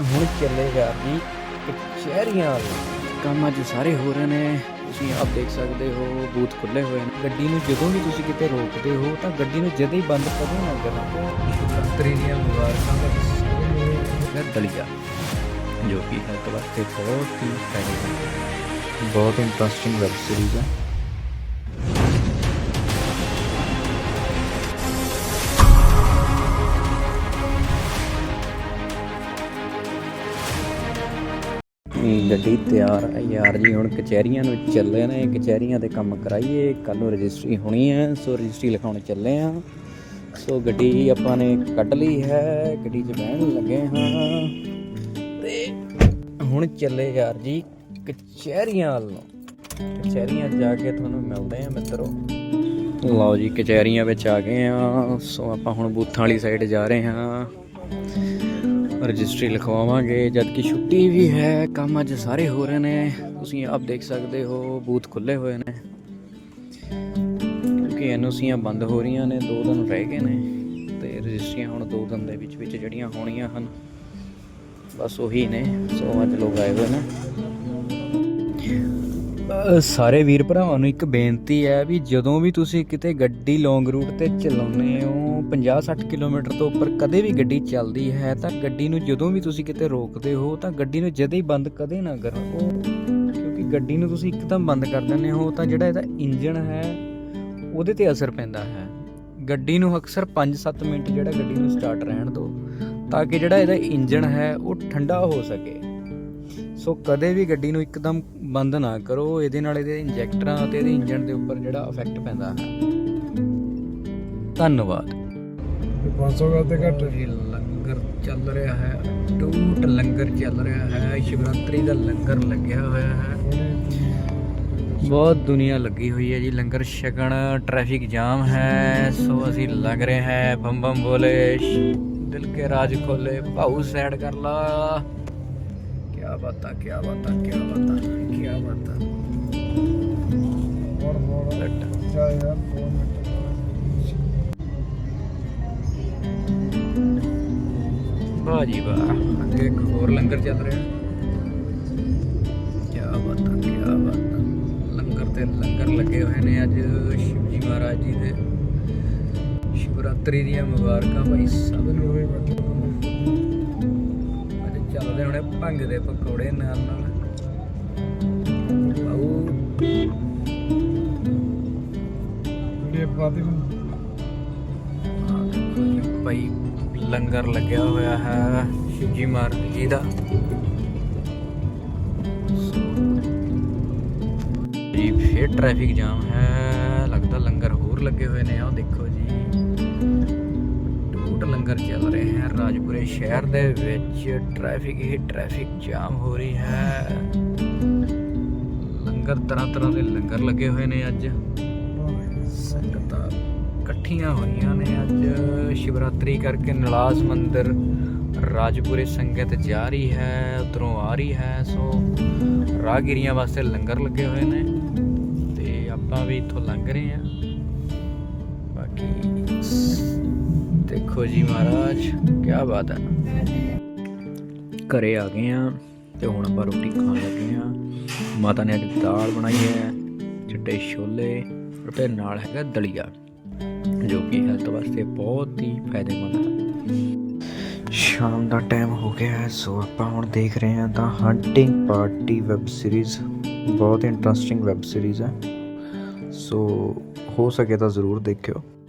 ਹੁਣ ਚੱਲੇਗਾ ਜੀ ਕਚਹਿਰੀਆਂ ਵਾਲਾ। ਕੰਮ ਅੱਜ ਸਾਰੇ ਹੋ ਰਹੇ ਨੇ। ਤੁਸੀਂ ਆਪ ਦੇਖ ਸਕਦੇ ਹੋ ਬੂਥ ਖੁੱਲੇ ਹੋਏ ਨੇ। ਗੱਡੀ ਨੂੰ ਜਦੋਂ ਵੀ ਤੁਸੀਂ ਕਿਤੇ ਰੋਕਦੇ ਹੋ ਤਾਂ ਗੱਡੀ ਨੂੰ ਜਦੇ ਹੀ ਬੰਦ ਕਰੋ ਨਾ ਕਰੋ। ਸ਼ੁਕਰਤਰੀ ਦੀਆਂ ਮੁਬਾਰਕਾਂ ਦਾ ਦਲੀਆ ਜੋ। ਕਿ ਹੈਲਥ ਵਾਸਤੇ ਬਹੁਤ ਹੀ ਬਹੁਤ ਇੰਟਰਸਟਿੰਗ ਵੈਬ ਸੀਰੀਜ਼ ਹੈ। ਗੱਡੀ ਤਿਆਰ ਹੈ ਯਾਰ ਜੀ, ਹੁਣ ਕਚਹਿਰੀਆਂ ਨੂੰ ਚੱਲੇ ਨੇ, ਕਚਹਿਰੀਆਂ ਦੇ ਕੰਮ ਕਰਾਈਏ ਕੱਲ ਨੂੰ ਰਜਿਸਟਰੀ ਹੋਣੀ ਹੈ, ਸੋ ਰਜਿਸਟਰੀ ਲਿਖਾਉਣ ਚੱਲੇ ਆ ਸੋ ਗੱਡੀ ਆਪਾਂ ਨੇ ਕੱਢ ਲਈ ਹੈ, ਗੱਡੀ 'ਚ ਬਹਿਣ ਲੱਗੇ ਹਾਂ। ਤੇ ਹੁਣ ਚੱਲੇ ਯਾਰ ਜੀ, ਕਚਹਿਰੀਆਂ ਵੱਲ। ਨੂੰ ਕਚਹਿਰੀਆਂ ਜਾ ਕੇ ਤੁਹਾਨੂੰ ਮਿਲਦੇ ਆ ਮਿੱਤਰੋ। ਲਓ ਜੀ, ਕਚਹਿਰੀਆਂ ਵਿੱਚ ਆ ਗਏ ਆ ਸੋ ਆਪਾਂ ਹੁਣ ਬੂਥਾਂ ਵਾਲੀ ਸਾਈਡ ਜਾ ਰਹੇ ਹਾਂ। ਰਜਿਸਟਰੀ ਲਿਖਵਾਵਾਂਗੇ, ਜਦ ਕਿ ਛੁੱਟੀ ਵੀ ਹੈ, ਕੰਮ ਅੱਜ ਸਾਰੇ ਹੋ ਰਹੇ ਨੇ। ਤੁਸੀਂ ਆਪ ਦੇਖ ਸਕਦੇ ਹੋ, ਬੂਥ ਖੁੱਲੇ ਹੋਏ ਨੇ। ਕਿਉਂਕਿ ਐਨਓਸੀਆਂ ਬੰਦ ਹੋ ਰਹੀਆਂ ਨੇ, ਦੋ ਦਿਨ ਰਹਿ ਗਏ ਨੇ ਤੇ ਰਜਿਸਟਰੀਆਂ ਹੁਣ ਦੋ ਦਿਨ ਦੇ ਵਿੱਚ ਵਿੱਚ ਜਿਹੜੀਆਂ ਹੋਣੀਆਂ ਹਨ, ਬਸ ਉਹੀ ਨੇ, ਸੋ ਅੱਜ ਲੋਕ ਆਏ ਹੋਏ ਨੇ। ਸਾਰੇ ਵੀਰ ਭਰਾਵਾਂ ਨੂੰ ਇੱਕ ਬੇਨਤੀ ਹੈ ਵੀ ਜਦੋਂ ਵੀ ਤੁਸੀਂ ਕਿਤੇ ਗੱਡੀ ਲੌਂਗ ਰੂਟ ਤੇ ਚਲਾਉਂਦੇ ਹੋ 50-60 ਕਿਲੋਮੀਟਰ ਤੋਂ ਉੱਪਰ ਕਦੇ ਵੀ ਗੱਡੀ ਚੱਲਦੀ ਹੈ, ਤਾਂ ਗੱਡੀ ਨੂੰ ਜਦੋਂ ਵੀ ਤੁਸੀਂ ਕਿਤੇ ਰੋਕਦੇ ਹੋ, ਤਾਂ ਗੱਡੀ ਨੂੰ ਜਦੇ ਹੀ ਬੰਦ ਕਦੇ ਨਾ ਕਰੋ। ਕਿਉਂਕਿ ਗੱਡੀ ਨੂੰ ਤੁਸੀਂ ਇੱਕਦਮ ਬੰਦ ਕਰ ਦਿੰਦੇ ਹੋ, ਤਾਂ ਜਿਹੜਾ ਇਹਦਾ ਇੰਜਨ ਹੈ, ਉਹਦੇ ਤੇ ਅਸਰ ਪੈਂਦਾ ਹੈ। ਗੱਡੀ ਨੂੰ ਅਕਸਰ 5-7 ਮਿੰਟ ਜਿਹੜਾ ਗੱਡੀ ਨੂੰ ਸਟਾਰਟ ਰਹਿਣ ਦਿਓ, ਤਾਂ ਕਿ ਜਿਹੜਾ ਇਹਦਾ ਇੰਜਨ ਹੈ, ਉਹ ਠੰਡਾ ਹੋ ਸਕੇ। ਸੋ ਕਦੇ ਵੀ ਗੱਡੀ ਨੂੰ ਇੱਕਦਮ ਬੰਦ ਨਾ ਕਰੋ ਇਹਦੇ ਨਾਲ ਇਹਦੇ ਇੰਜੈਕਟਰਾਂ ਅਤੇ ਇਹਦੇ ਇੰਜਨ ਦੇ ਉੱਪਰ ਜਿਹੜਾ ਇਫੈਕਟ ਪੈਂਦਾ ਹੈ। ਧੰਨਵਾਦ। 500 ਗੱਲ ਤੇ ਘੱਟ ਲੰਗਰ ਚੱਲ ਰਿਹਾ ਹੈ ਟੂਟ ਲੰਗਰ ਚੱਲ ਰਿਹਾ ਹੈ ਸ਼ਿਵਰਾਤਰੀ ਦਾ ਲੰਗਰ ਲੱਗਿਆ ਹੋਇਆ ਹੈ। ਬਹੁਤ ਦੁਨੀਆ ਲੱਗੀ ਹੋਈ ਹੈ ਜੀ ਲੰਗਰ ਛਕਣ ਟ੍ਰੈਫਿਕ ਜਾਮ ਹੈ ਸੋ ਅਸੀਂ ਲੱਗ ਰਹੇ ਹੈ ਬੰਮ ਬੰਮ ਬੋਲੇ ਦਿਲ ਕੇ ਰਾਜ ਖੋਲੇ ਭਾਊ ਸਾਈਡ ਕਰ ਲਾ। ਕੀ ਬਾਤਾਂ ਕੀ ਬਾਤਾਂ ਕੀ ਬਾਤਾਂ ਕੀ ਬਾਤਾਂ। ਹੋਰ ਹੋਰ ਲੱਟ ਜਾ ਯਾਰ 2 ਮਿੰਟ। ਵਾਹ ਜੀ ਵਾਹ। ਅੱਗੇ ਇੱਕ ਹੋਰ ਲੰਗਰ ਚੱਲ ਰਿਹਾ। ਕੀ ਬਾਤਾਂ ਕੀ ਬਾਤਾਂ। ਲੰਗਰ ਤੇ ਲੰਗਰ ਲੱਗੇ ਹੋਏ ਨੇ ਅੱਜ ਸ਼ਿਵਜੀ ਮਹਾਰਾਜ ਜੀ ਦੇ। ਸ਼ਿਵਰਾਤਰੀ ਦੀਆਂ ਮੁਬਾਰਕਾਂ ਭਾਈ ਸਭ ਨੂੰ। ਭੰਗ ਦੇ ਪਕੌੜੇ ਨਾਲ ਨਾਲ। ਵੀਡੀਓ ਨੂੰ ਭਾਈ ਲੰਗਰ ਲੱਗਿਆ ਹੋਇਆ ਹੈ ਸ਼ਿਵਜੀ ਮਹਾਰਾਜ ਜੀ ਦਾ। ਜੀ ਫੇਰ ਟ੍ਰੈਫਿਕ ਜਾਮ ਹੈ ਲੱਗਦਾ ਲੰਗਰ ਹੋਰ ਲੱਗੇ ਹੋਏ ਨੇ ਆਹ ਦੇਖੋ ਜੀ। ਲੰਗਰ ਚੱਲ ਰਹੇ ਹੈ। ਰਾਜਪੁਰੇ ਸ਼ਹਿਰ ਦੇ ਵਿੱਚ ਟ੍ਰੈਫਿਕ ਹੀ ਟ੍ਰੈਫਿਕ ਜਾਮ ਹੋ ਰਹੀ ਹੈ। ਲੰਗਰ ਤਰ੍ਹਾਂ ਤਰ੍ਹਾਂ ਦੇ ਲੰਗਰ ਲੱਗੇ ਹੋਏ ਨੇ ਅੱਜ। ਸੰਗਤਾਂ ਇਕੱਠੀਆਂ ਹੋਈਆਂ ਨੇ ਅੱਜ। ਸ਼ਿਵਰਾਤਰੀ ਕਰਕੇ ਨਲਾਸ ਮੰਦਿਰ ਰਾਜਪੁਰੇ ਸੰਗਤ ਜਾ ਰਹੀ ਹੈ, ਉਧਰੋਂ ਆ ਰਹੀ ਹੈ। ਸੋ ਰਾਹਗੀਰੀਆਂ ਵਾਸਤੇ ਲੰਗਰ ਲੱਗੇ ਹੋਏ ਨੇ ਤੇ ਆਪਾਂ ਵੀ ਇੱਥੋਂ ਲੰਘ ਰਹੇ ਹਾਂ। ਬਾਕੀ ਦੇਖੋ ਜੀ ਮਹਾਰਾਜ ਕੀ ਬਾਤ ਹੈ। ਘਰੇ ਆ ਗਏ ਆ ਤੇ ਹੁਣ ਆਪਾਂ ਰੋਟੀ ਖਾਣ ਲੱਗੇ ਆ ਮਾਤਾ ਨੇ ਅੱਜ ਦਾਲ ਬਣਾਈ ਹੈ, ਚਿੱਟੇ ਛੋਲੇ ਤੇ ਨਾਲ ਹੈਗਾ ਦਲੀਆ, ਜੋ ਕਿ ਹੈਲਥ ਵਾਸਤੇ ਬਹੁਤ ਹੀ ਫਾਇਦੇਮੰਦ ਹੈ। ਸ਼ਾਮ ਦਾ ਟਾਈਮ ਹੋ ਗਿਆ ਹੈ, ਸੋ ਆਪਾਂ ਹੁਣ ਦੇਖ ਰਹੇ ਹਾਂ ਤਾਂ ਹੰਟਿੰਗ ਪਾਰਟੀ ਵੈਬ ਸੀਰੀਜ਼ ਬਹੁਤ ਇੰਟਰਸਟਿੰਗ ਵੈਬ ਸੀਰੀਜ਼ ਹੈ। ਸੋ ਹੋ ਸਕੇ ਤਾਂ ਜ਼ਰੂਰ ਦੇਖਿਓ।